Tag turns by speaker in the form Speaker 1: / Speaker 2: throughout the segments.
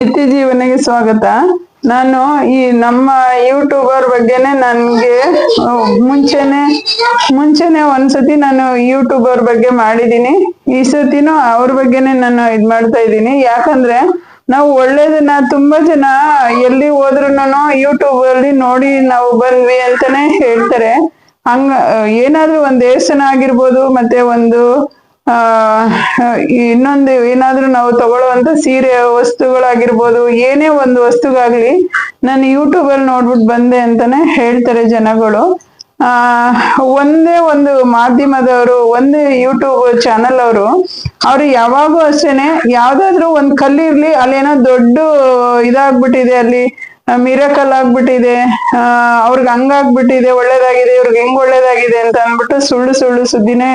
Speaker 1: ನಿತ್ಯ ಜೀವನಿಗೆ ಸ್ವಾಗತ. ನಾನು ಈ ನಮ್ಮ ಯೂಟ್ಯೂಬರ್ ಬಗ್ಗೆನೆ ನನ್ಗೆ ಮುಂಚೆನೆ ಮುಂಚೆನೆ ಒಂದ್ಸತಿ ನಾನು ಯೂಟ್ಯೂಬರ್ ಬಗ್ಗೆ ಮಾಡಿದೀನಿ ಈ ಸತಿನೂ ಅವ್ರ ಬಗ್ಗೆನೆ ನಾನು ಇದ್ ಮಾಡ್ತಾ ಇದ್ದೀನಿ. ಯಾಕಂದ್ರೆ ನಾವು ಒಳ್ಳೇದನ್ನ ತುಂಬಾ ಜನ ಎಲ್ಲಿ ಹೋದ್ರುನು ಯೂಟ್ಯೂಬ್ ಅಲ್ಲಿ ನೋಡಿ ನಾವು ಬಂದ್ವಿ ಅಂತಾನೆ ಹೇಳ್ತಾರೆ. ಹಂಗ, ಏನಾದ್ರೂ ಒಂದ್ ದೇವಸ್ಥಾನ ಆಗಿರ್ಬೋದು, ಮತ್ತೆ ಒಂದು ಆ ಇನ್ನೊಂದು ಏನಾದ್ರೂ ನಾವು ತಗೊಳ್ಳುವಂತ ಸೀರೆ ವಸ್ತುಗಳಾಗಿರ್ಬೋದು, ಏನೇ ಒಂದು ವಸ್ತುಗಾಗ್ಲಿ ನಾನು ಯೂಟ್ಯೂಬ್ ಅಲ್ಲಿ ನೋಡ್ಬಿಟ್ಟು ಬಂದೆ ಅಂತಾನೆ ಹೇಳ್ತಾರೆ ಜನಗಳು. ಆ, ಒಂದೇ ಒಂದು ಮಾಧ್ಯಮದವರು, ಒಂದೇ ಯೂಟ್ಯೂಬ್ ಚಾನಲ್ ಅವರು, ಅವ್ರು ಯಾವಾಗೂ ಅಷ್ಟೇನೆ ಯಾವ್ದಾದ್ರು ಒಂದ್ ಕಲ್ಲಿರ್ಲಿ ಅಲ್ಲೇನೋ ದೊಡ್ಡ ಇದಾಗ್ಬಿಟ್ಟಿದೆ ಅಲ್ಲಿ ಮಿರಕಲ್ ಆಗ್ಬಿಟ್ಟಿದೆ ಅವ್ರಿಗೆ ಹಂಗಾಗ್ಬಿಟ್ಟಿದೆ, ಒಳ್ಳೇದಾಗಿದೆ, ಇವ್ರಿಗೆ ಹೆಂಗ್ ಒಳ್ಳೇದಾಗಿದೆ ಅಂತ ಅಂದ್ಬಿಟ್ಟು ಸುಳ್ಳು ಸುಳ್ಳು ಸುದ್ದಿನೇ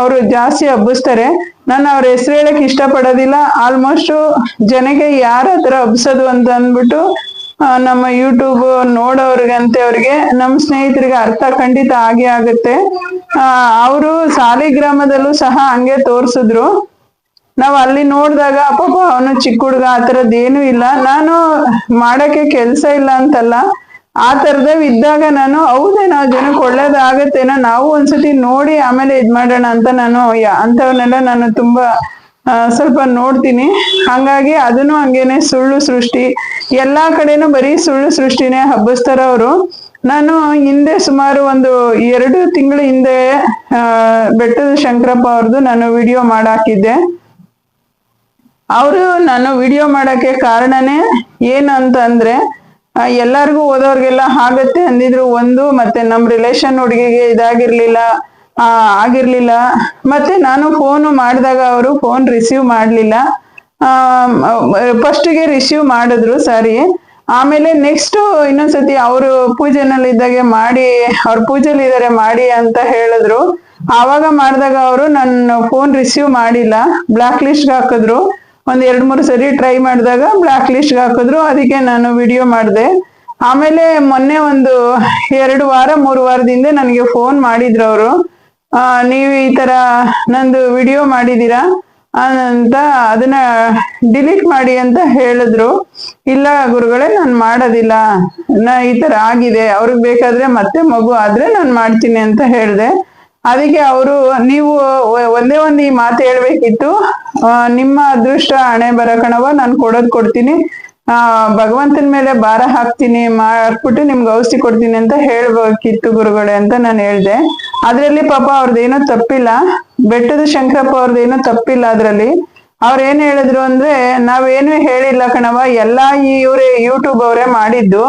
Speaker 1: ಅವರು ಜಾಸ್ತಿ ಹಬ್ಬಿಸ್ತಾರೆ. ನಾನು ಅವ್ರ ಹೆಸರು ಹೇಳಕ್ ಇಷ್ಟಪಡೋದಿಲ್ಲ. ಆಲ್ಮೋಸ್ಟ್ ಜನಕ್ಕೆ ಯಾರ ಹತ್ರ ಹಬ್ಸೋದು ಅಂತ ಅಂದ್ಬಿಟ್ಟು ನಮ್ಮ ಯೂಟ್ಯೂಬ್ ನೋಡೋರ್ಗಂತೆ ಅವ್ರಿಗೆ ನಮ್ಮ ಸ್ನೇಹಿತರಿಗೆ ಅರ್ಥ ಖಂಡಿತ ಆಗೇ ಆಗುತ್ತೆ. ಅವರು ಸಾಲಿಗ್ರಾಮದಲ್ಲೂ ಸಹ ಹಂಗೆ ತೋರ್ಸಿದ್ರು. ನಾವ್ ಅಲ್ಲಿ ನೋಡಿದಾಗ ಪಾಪ ಅವನು ಚಿಕ್ಕ ಹುಡುಗ, ಆ ಥರದ್ದು ಏನೂ ಇಲ್ಲ. ನಾನು ಮಾಡಕ್ಕೆ ಕೆಲ್ಸ ಇಲ್ಲ ಅಂತಲ್ಲ. ಆ ಥರದವ್ ಇದ್ದಾಗ ನಾನು ಹೌದೇನೋ ಜನಕ್ಕೆ ಒಳ್ಳೇದಾಗತ್ತೇನೋ ನಾವು ಒಂದ್ಸತಿ ನೋಡಿ ಆಮೇಲೆ ಇದ್ ಮಾಡೋಣ ಅಂತ ನಾನು ಅಂತವನ್ನೆಲ್ಲ ನಾನು ತುಂಬಾ ಸ್ವಲ್ಪ ನೋಡ್ತೀನಿ. ಹಂಗಾಗಿ ಅದನ್ನು ಹಂಗೇನೆ ಸುಳ್ಳು ಸೃಷ್ಟಿ. ಎಲ್ಲಾ ಕಡೆನೂ ಬರೀ ಸುಳ್ಳು ಸೃಷ್ಟಿನೇ ಹಬ್ಬಿಸ್ತಾರ ಅವರು. ನಾನು ಹಿಂದೆ ಸುಮಾರು ಒಂದು ಎರಡು ತಿಂಗಳ ಹಿಂದೆ ಬೆಟ್ಟದ ಶಂಕರಪ್ಪ ಅವ್ರದ್ದು ನಾನು ವಿಡಿಯೋ ಮಾಡಾಕಿದ್ದೆ. ಅವರು ನಾನು ವಿಡಿಯೋ ಮಾಡಕ್ಕೆ ಕಾರಣನೇ ಏನಂತಂದ್ರೆ ಎಲ್ಲಾರ್ಗೂ ಓದೋರ್ಗೆಲ್ಲ ಆಗತ್ತೆ ಅಂದಿದ್ರು ಒಂದು, ಮತ್ತೆ ನಮ್ ರಿಲೇಶನ್ ಹುಡುಗಿಗೆ ಇದಾಗಿರ್ಲಿಲ್ಲ, ಆ, ಆಗಿರ್ಲಿಲ್ಲ. ಮತ್ತೆ ನಾನು ಫೋನು ಮಾಡಿದಾಗ ಅವರು ಫೋನ್ ರಿಸೀವ್ ಮಾಡ್ಲಿಲ್ಲ. ಫಸ್ಟಿಗೆ ರಿಸೀವ್ ಮಾಡಿದ್ರು ಸಾರಿ. ಆಮೇಲೆ ನೆಕ್ಸ್ಟ್ ಇನ್ನೊಂದ್ಸತಿ ಅವರು ಪೂಜೆನಲ್ಲಿ ಇದ್ದಾಗೆ ಮಾಡಿ, ಅವ್ರ ಪೂಜೆಲಿ ಇದಾರೆ ಮಾಡಿ ಅಂತ ಹೇಳಿದ್ರು. ಆವಾಗ ಮಾಡಿದಾಗ ಅವರು ನನ್ನ ಫೋನ್ ರಿಸೀವ್ ಮಾಡಿಲ್ಲ ಬ್ಲಾಕ್ ಲಿಸ್ಟ್ ಹಾಕಿದ್ರು. ಒಂದ್ ಎರಡು ಮೂರು ಸರಿ ಟ್ರೈ ಮಾಡಿದಾಗ ಬ್ಲಾಕ್ ಲಿಸ್ಟ್ ಹಾಕಿದ್ರು. ಅದಕ್ಕೆ ನಾನು ವಿಡಿಯೋ ಮಾಡಿದೆ. ಆಮೇಲೆ ಮೊನ್ನೆ ಒಂದು ಎರಡು ವಾರ ಮೂರು ವಾರದಿಂದ ನನಗೆ ಫೋನ್ ಮಾಡಿದ್ರು ಅವರು. ನೀವು ಈ ತರ ನಂದು ವಿಡಿಯೋ ಮಾಡಿದೀರಾ ಆ, ಅಂತ ಅದನ್ನ ಡಿಲೀಟ್ ಮಾಡಿ ಅಂತ ಹೇಳಿದ್ರು. ಇಲ್ಲ ಗುರುಗಳೇ ನಾನು ಮಾಡೋದಿಲ್ಲ. ನಾ ಈ ತರ ಆಗಿದೆ. ಅವ್ರಿಗೆ ಬೇಕಾದ್ರೆ ಮತ್ತೆ ಮಗು ಆದ್ರೆ ನಾನು ಮಾಡ್ತೀನಿ ಅಂತ ಹೇಳಿದೆ. ಅದಕ್ಕೆ ಅವರು, ನೀವು ಒಂದೇ ಒಂದು ಈ ಮಾತು ಹೇಳ್ಬೇಕಿತ್ತು. ನಿಮ್ಮ ಅದೃಷ್ಟ ಹಣೆ ಬರ ಕಣವ ನಾನು ಕೊಡೋದ್ ಕೊಡ್ತೀನಿ. ಆ, ಭಗವಂತನ ಮೇಲೆ ಭಾರ ಹಾಕ್ತೀನಿ ಮಾಡ್ಬಿಟ್ಟು ನಿಮ್ಗೆ ಔಷಧಿ ಕೊಡ್ತೀನಿ ಅಂತ ಹೇಳ್ಬೇಕಿತ್ತು ಗುರುಗಳೇ ಅಂತ ನಾನು ಹೇಳ್ದೆ. ಅದ್ರಲ್ಲಿ ಪಾಪ ಅವ್ರದ್ದೇನೋ ತಪ್ಪಿಲ್ಲ. ಬೆಟ್ಟದ ಶಂಕರಪ್ಪ ಅವ್ರದ್ದೇನೋ ತಪ್ಪಿಲ್ಲ ಅದ್ರಲ್ಲಿ. ಅವ್ರ ಏನ್ ಹೇಳಿದ್ರು ಅಂದ್ರೆ ನಾವೇನು ಹೇಳಿಲ್ಲ ಕಣವ, ಎಲ್ಲಾ ಇವ್ರೆ ಯೂಟ್ಯೂಬ್ ಅವರೇ ಮಾಡಿದ್ದು.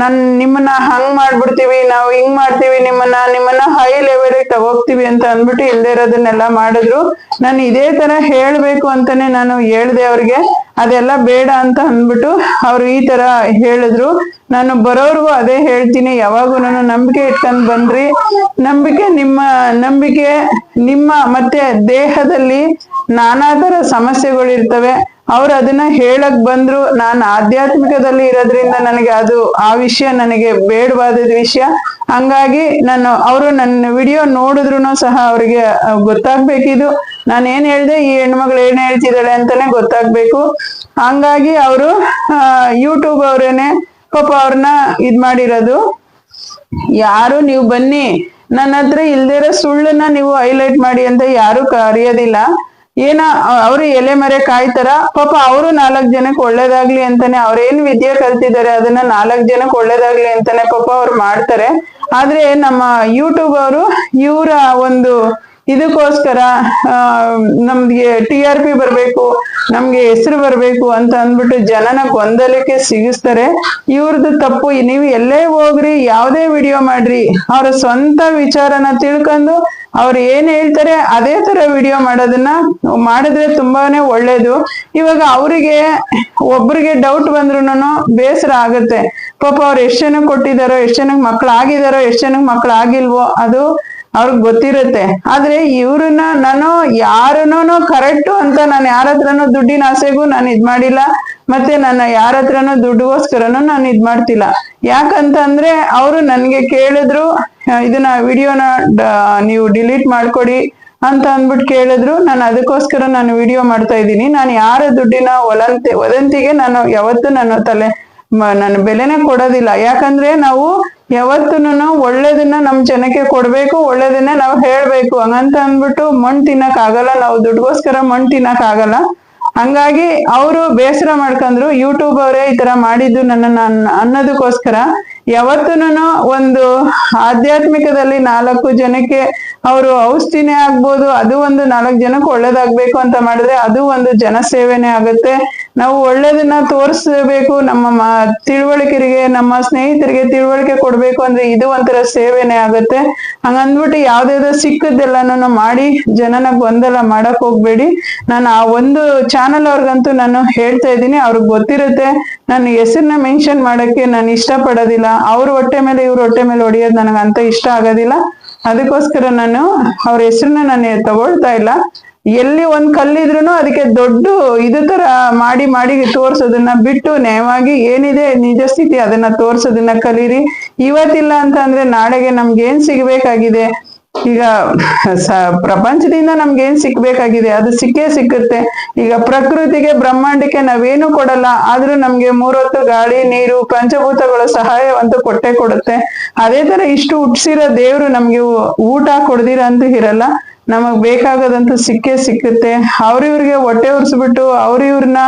Speaker 1: ನನ್ ನಿಮ್ಮನ್ನ ಹಂಗ್ ಮಾಡ್ಬಿಡ್ತೀವಿ, ನಾವು ಹಿಂಗ್ ಮಾಡ್ತೀವಿ, ನಿಮ್ಮನ್ನ ನಿಮ್ಮನ್ನ ಹೈ ಲೆವೆಲ್ ತಗೋಗ್ತೀವಿ ಅಂತ ಅಂದ್ಬಿಟ್ಟು ಇಲ್ದೇ ಇರೋದನ್ನೆಲ್ಲ ಮಾಡಿದ್ರು. ನಾನು ಇದೇ ತರ ಹೇಳ್ಬೇಕು ಅಂತಾನೆ ನಾನು ಹೇಳ್ದೆ ಅವ್ರಿಗೆ. ಅದೆಲ್ಲ ಬೇಡ ಅಂತ ಅಂದ್ಬಿಟ್ಟು ಅವ್ರು ಈ ತರ ಹೇಳಿದ್ರು. ನಾನು ಬರೋರ್ಗು ಅದೇ ಹೇಳ್ತೀನಿ, ಯಾವಾಗೂ ನಾನು ನಂಬಿಕೆ ಇಟ್ಕೊಂಡ್ ಬಂದ್ರಿ. ನಂಬಿಕೆ ನಿಮ್ಮ ನಂಬಿಕೆ ನಿಮ್ಮ ಮತ್ತೆ ದೇಹದಲ್ಲಿ ನಾನಾ ತರ ಸಮಸ್ಯೆಗಳಿರ್ತವೆ ಅವ್ರು ಅದನ್ನ ಹೇಳಕ್ ಬಂದ್ರು. ನಾನು ಆಧ್ಯಾತ್ಮಿಕದಲ್ಲಿ ಇರೋದ್ರಿಂದ ನನಗೆ ಅದು, ಆ ವಿಷಯ ನನಗೆ ಬೇಡವಾದ ವಿಷಯ. ಹಂಗಾಗಿ ನಾನು, ಅವರು ನನ್ನ ವಿಡಿಯೋ ನೋಡಿದ್ರು ಸಹ ಅವ್ರಿಗೆ ಗೊತ್ತಾಗ್ಬೇಕಿದು. ನಾನು ಏನ್ ಹೇಳ್ದೆ, ಈ ಹೆಣ್ಮಗಳು ಏನ್ ಹೇಳ್ತಿದ್ದಾಳೆ ಅಂತಾನೆ ಗೊತ್ತಾಗ್ಬೇಕು. ಹಂಗಾಗಿ ಅವರು ಯೂಟ್ಯೂಬ್ ಅವ್ರೇನೆ ಪಾಪ ಅವ್ರನ್ನ ಇದ್ ಮಾಡಿರೋದು. ಯಾರು, ನೀವು ಬನ್ನಿ. ನನ್ನ ಹತ್ರ ಇಲ್ದಿರೋ ಸುಳ್ಳನ್ನ ನೀವು ಹೈಲೈಟ್ ಮಾಡಿ ಅಂತ ಯಾರು ಕರೆಯೋದಿಲ್ಲ. ಏನ, ಅವರು ಎಲೆ ಮರೆ ಕಾಯ್ತಾರ. ಪಾಪ ಅವರು ನಾಲ್ಕ್ ಜನಕ್ಕೆ ಒಳ್ಳೇದಾಗ್ಲಿ ಅಂತಾನೆ, ಅವ್ರೇನ್ ವಿದ್ಯೆ ಕಲ್ತಿದ್ದಾರೆ ಅದನ್ನ ನಾಲ್ಕ್ ಜನಕ್ಕೆ ಒಳ್ಳೇದಾಗ್ಲಿ ಅಂತಾನೆ ಪಾಪ ಅವ್ರು ಮಾಡ್ತಾರೆ. ಆದ್ರೆ ನಮ್ಮ ಯೂಟ್ಯೂಬ್ ಅವರು, ಇವರ ಒಂದು ಇದಕ್ಕೋಸ್ಕರ ನಮ್ಗೆ ಟಿ ಆರ್ ಪಿ ಬರ್ಬೇಕು, ನಮ್ಗೆ ಹೆಸರು ಬರ್ಬೇಕು ಅಂತ ಅಂದ್ಬಿಟ್ಟು ಜನನ ಗೊಂದಲಕ್ಕೆ ಸಿಗಿಸ್ತಾರೆ. ಇವ್ರದ್ದು ತಪ್ಪು, ನೀವು ಎಲ್ಲೇ ಹೋಗ್ರಿ, ಯಾವ್ದೇ ವಿಡಿಯೋ ಮಾಡ್ರಿ. ಅವ್ರ ಸ್ವಂತ ವಿಚಾರನ ತಿಳ್ಕೊಂಡು ಅವ್ರು ಏನ್ ಹೇಳ್ತಾರೆ, ಅದೇ ತರ ವಿಡಿಯೋ ಮಾಡೋದನ್ನ ಮಾಡಿದ್ರೆ ತುಂಬಾನೇ ಒಳ್ಳೇದು. ಇವಾಗ ಅವರಿಗೆ ಒಬ್ರಿಗೆ ಡೌಟ್ ಬಂದ್ರು ಬೇಸರ ಆಗುತ್ತೆ. ಪಾಪ ಅವ್ರು ಎಷ್ಟ್ ಜನಕ್ಕೆ ಕೊಟ್ಟಿದಾರೋ, ಎಷ್ಟ್ ಜನಕ್ಕೆ ಮಕ್ಳು ಆಗಿದಾರೋ ಎಷ್ಟ್ ಜನಕ್ಕೆ ಮಕ್ಳು ಆಗಿಲ್ವೋ ಅದು ಅವ್ರಿಗೆ ಗೊತ್ತಿರುತ್ತೆ. ಆದ್ರೆ ಇವ್ರನ್ನ ನಾನು ಯಾರನ್ನೂ ಕರೆಕ್ಟ್ ಅಂತ ನಾನು ಯಾರ ಹತ್ರನೂ ದುಡ್ಡಿನ ಆಸೆಗೂ ನಾನು ಇದ್ ಮಾಡಿಲ್ಲ. ಮತ್ತೆ ನನ್ನ ಯಾರ ಹತ್ರನೂ ದುಡ್ಡುಗೋಸ್ಕರನು ನಾನು ಇದ್ ಮಾಡ್ತಿಲ್ಲ. ಯಾಕಂತಂದ್ರೆ ಅವರು ನನ್ಗೆ ಕೇಳಿದ್ರು ಇದನ್ನ ವಿಡಿಯೋನ ನೀವು ಡಿಲೀಟ್ ಮಾಡ್ಕೊಡಿ ಅಂತ ಅಂದ್ಬಿಟ್ಟು ಕೇಳಿದ್ರು. ನಾನು ಅದಕ್ಕೋಸ್ಕರ ನಾನು ವಿಡಿಯೋ ಮಾಡ್ತಾ ಇದ್ದೀನಿ. ನಾನು ಯಾರ ದುಡ್ಡಿನ ಒಲಂತೆ ವದಂತಿಗೆ ನಾನು ಯಾವತ್ತೂ ನಾನು ತಲೆ ನಾನು ಬೆಲೆನೇ ಕೊಡೋದಿಲ್ಲ. ಯಾಕಂದ್ರೆ ನಾವು ಯಾವತ್ತೂನು ಒಳ್ಳೇದನ್ನ ನಮ್ ಜನಕ್ಕೆ ಕೊಡ್ಬೇಕು, ಒಳ್ಳೇದನ್ನ ನಾವ್ ಹೇಳ್ಬೇಕು. ಹಂಗಂತ ಅಂದ್ಬಿಟ್ಟು ಮಣ್ ತಿನ್ನಕ್ ಆಗಲ್ಲ ನಾವು ದುಡ್ಗೋಸ್ಕರ ಮಣ್ ತಿನ್ನಕ್ ಆಗಲ್ಲ ಹಂಗಾಗಿ ಅವರು ಬೇಸರ ಮಾಡ್ಕೊಂಡ್ರು ಯೂಟ್ಯೂಬ್ ಅವರೇ ಈ ತರ ಮಾಡಿದ್ದು ನನ್ನ ಅನ್ನೋದಕ್ಕೋಸ್ಕರ. ಯಾವತ್ತೂ ಒಂದು ಆಧ್ಯಾತ್ಮಿಕದಲ್ಲಿ ನಾಲ್ಕು ಜನಕ್ಕೆ ಅವರು ಔಷಧಿನೇ ಆಗ್ಬೋದು, ಅದು ಒಂದು ನಾಲ್ಕು ಜನಕ್ಕೆ ಒಳ್ಳೇದಾಗ್ಬೇಕು ಅಂತ ಮಾಡಿದ್ರೆ ಅದು ಒಂದು ಜನಸೇವೆನೇ ಆಗುತ್ತೆ. ನಾವು ಒಳ್ಳೇದನ್ನ ತೋರಿಸಬೇಕು, ನಮ್ಮ ತಿಳುವಳಿಕೆರಿಗೆ, ನಮ್ಮ ಸ್ನೇಹಿತರಿಗೆ ತಿಳುವಳಿಕೆ ಕೊಡ್ಬೇಕು ಅಂದ್ರೆ ಇದು ಒಂಥರ ಸೇವೆನೇ ಆಗುತ್ತೆ. ಹಂಗಂದ್ಬಿಟ್ಟು ಯಾವ್ದಾದ್ರು ಸಿಕ್ಕದ್ದೆಲ್ಲನೂ ಮಾಡಿ, ಜನನ ಗೊಂದಲ ಮಾಡಕ್ ಹೋಗ್ಬೇಡಿ. ನಾನು ಆ ಒಂದು ಚಾನಲ್ ಅವ್ರಿಗಂತೂ ನಾನು ಹೇಳ್ತಾ ಇದ್ದೀನಿ, ಅವ್ರಿಗೆ ಗೊತ್ತಿರುತ್ತೆ. ನನ್ನ ಹೆಸರನ್ನ ಮೆನ್ಷನ್ ಮಾಡಕ್ಕೆ ನಾನು ಇಷ್ಟಪಡೋದಿಲ್ಲ. ಅವ್ರ ಹೊಟ್ಟೆ ಮೇಲೆ, ಇವ್ರ ಹೊಟ್ಟೆ ಮೇಲೆ ಹೊಡಿಯೋದು ನನಗಂತ ಇಷ್ಟ ಆಗೋದಿಲ್ಲ. ಅದಕ್ಕೋಸ್ಕರ ನಾನು ಅವ್ರ ಹೆಸರನ್ನ ನಾನು ತಗೊಳ್ತಾ ಇಲ್ಲ. ಎಲ್ಲಿ ಒಂದ್ ಕಲ್ಲಿದ್ರು ಅದಕ್ಕೆ ದೊಡ್ಡ ಇದು ತರ ಮಾಡಿ ಮಾಡಿ ತೋರ್ಸೋದನ್ನ ಬಿಟ್ಟು ನಯವಾಗಿ ಏನಿದೆ ನಿಜ ಸ್ಥಿತಿ ಅದನ್ನ ತೋರ್ಸೋದನ್ನ ಕಲೀರಿ. ಇವತ್ತಿಲ್ಲ ಅಂತ ಅಂದ್ರೆ ನಾಳೆಗೆ ನಮ್ಗೆ ಏನ್ ಸಿಗ್ಬೇಕಾಗಿದೆ? ಈಗ ಪ್ರಪಂಚದಿಂದ ನಮ್ಗೆ ಏನ್ ಸಿಕ್ಬೇಕಾಗಿದೆ ಅದು ಸಿಕ್ಕೇ ಸಿಕ್ಕುತ್ತೆ. ಈಗ ಪ್ರಕೃತಿಗೆ ಬ್ರಹ್ಮಾಂಡಕ್ಕೆ ನಾವೇನು ಕೊಡಲ್ಲ, ಆದ್ರೂ ನಮ್ಗೆ ಮೂರೊತ್ತು ಗಾಳಿ, ನೀರು, ಪಂಚಭೂತಗಳ ಸಹಾಯವಂತೂ ಕೊಟ್ಟೆ ಕೊಡುತ್ತೆ. ಅದೇ ತರ ಇಷ್ಟು ಹುಟ್ಸಿರೋ ದೇವ್ರು ನಮ್ಗೆ ಊಟ ಕೊಡ್ದಿರ ಅಂತೂ ಇರಲ್ಲ. ನಮಗ್ ಬೇಕಾಗದಂತ ಸಿಕ್ಕೇ ಸಿಕ್ಕುತ್ತೆ. ಅವ್ರಿವ್ರಿಗೆ ಹೊಟ್ಟೆ ಉರ್ಸ್ಬಿಟ್ಟು ಅವ್ರಿವ್ರನ್ನ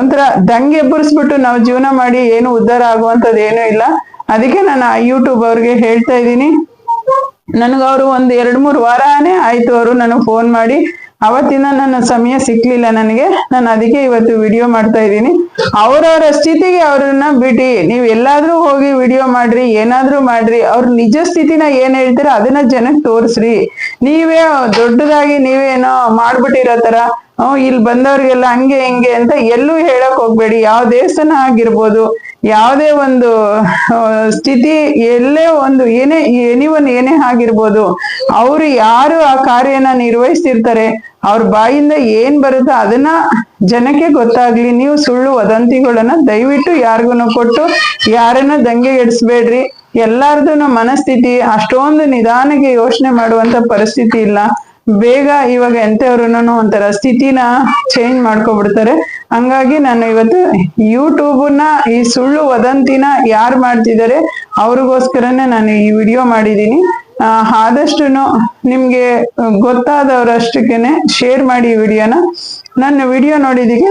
Speaker 1: ಒಂಥರ ದಂಗೆ ಎಬ್ಬರ್ಸ್ಬಿಟ್ಟು ನಾವು ಜೀವನ ಮಾಡಿ ಏನು ಉದ್ಧಾರ ಆಗುವಂತದ್ ಏನೂ ಇಲ್ಲ. ಅದಕ್ಕೆ ನಾನು ಯೂಟ್ಯೂಬ್ ಅವ್ರಿಗೆ ಹೇಳ್ತಾ ಇದ್ದೀನಿ. ನನಗೆ ಅವರು ಒಂದ್ ಎರಡ್ ಮೂರ್ ವಾರನೇ ಆಯ್ತು ಅವರು ನನಗೆ ಫೋನ್ ಮಾಡಿ. ಅವತ್ತಿನ ನನ್ನ ಸಮಯ ಸಿಕ್ಲಿಲ್ಲ ನನಗೆ. ನಾನು ಅದಕ್ಕೆ ಇವತ್ತು ವಿಡಿಯೋ ಮಾಡ್ತಾ ಇದ್ದೀನಿ. ಅವ್ರವ್ರ ಸ್ಥಿತಿಗೆ ಅವ್ರನ್ನ ಬಿಡಿ. ನೀವು ಎಲ್ಲಾದ್ರೂ ಹೋಗಿ ವಿಡಿಯೋ ಮಾಡ್ರಿ, ಏನಾದ್ರೂ ಮಾಡ್ರಿ. ಅವ್ರ ನಿಜ ಸ್ಥಿತಿನ ಏನ್ ಹೇಳ್ತೀರ ಅದನ್ನ ಜನಕ್ಕೆ ತೋರಿಸ್ರಿ. ನೀವೇ ದೊಡ್ಡದಾಗಿ ನೀವೇನೋ ಮಾಡ್ಬಿಟ್ಟಿರೋ ತರ ಇಲ್ಲಿ ಬಂದವ್ರಿಗೆಲ್ಲ ಹಂಗೆ ಹಿಂಗೆ ಅಂತ ಎಲ್ಲೂ ಹೇಳಕ್ ಹೋಗ್ಬೇಡಿ. ಯಾವ ದೇವಸ್ಥಾನ ಆಗಿರ್ಬೋದು ಯಾವುದೇ ಒಂದು ಸ್ಥಿತಿ ಎಲ್ಲೇ ಒಂದು ಏನೇ ಎನಿವನ್ ಏನೇ ಆಗಿರ್ಬೋದು, ಅವ್ರು ಯಾರು ಆ ಕಾರ್ಯನ ನಿರ್ವಹಿಸ್ತಿರ್ತಾರೆ, ಅವ್ರ ಬಾಯಿಂದ ಏನ್ ಬರುತ್ತೋ ಅದನ್ನ ಜನಕ್ಕೆ ಗೊತ್ತಾಗ್ಲಿ. ನೀವು ಸುಳ್ಳು ವದಂತಿಗಳನ್ನ ದಯವಿಟ್ಟು ಯಾರಿಗೂ ಕೊಟ್ಟು, ಯಾರನ್ನ ದಂಗೆ ಎಡಿಸ್ಬೇಡ್ರಿ. ಎಲ್ಲಾರ್ದು ಮನಸ್ಥಿತಿ, ಅಷ್ಟೊಂದು ನಿಧಾನಕ್ಕೆ ಯೋಚನೆ ಮಾಡುವಂತ ಪರಿಸ್ಥಿತಿ ಇಲ್ಲ. ಬೇಗ ಇವಾಗ ಎಂತೆಯವ್ರುನು ಒಂಥರ ಸ್ಥಿತಿನ ಚೇಂಜ್ ಮಾಡ್ಕೊಬಿಡ್ತಾರೆ. ಹಂಗಾಗಿ ನಾನು ಇವತ್ತು ಯೂಟ್ಯೂಬ್ನ ಈ ಸುಳ್ಳು ವದಂತಿನ ಯಾರು ಮಾಡ್ತಿದ್ದಾರೆ, ಅವ್ರಿಗೋಸ್ಕರನೇ ನಾನು ಈ ವಿಡಿಯೋ ಮಾಡಿದ್ದೀನಿ. ಆದಷ್ಟು ನಿಮ್ಗೆ ಗೊತ್ತಾದವರಷ್ಟಕ್ಕೇನೆ ಶೇರ್ ಮಾಡಿ ಈ ವಿಡಿಯೋನ ನನ್ನ ವಿಡಿಯೋ ನೋಡಿದಕ್ಕೆ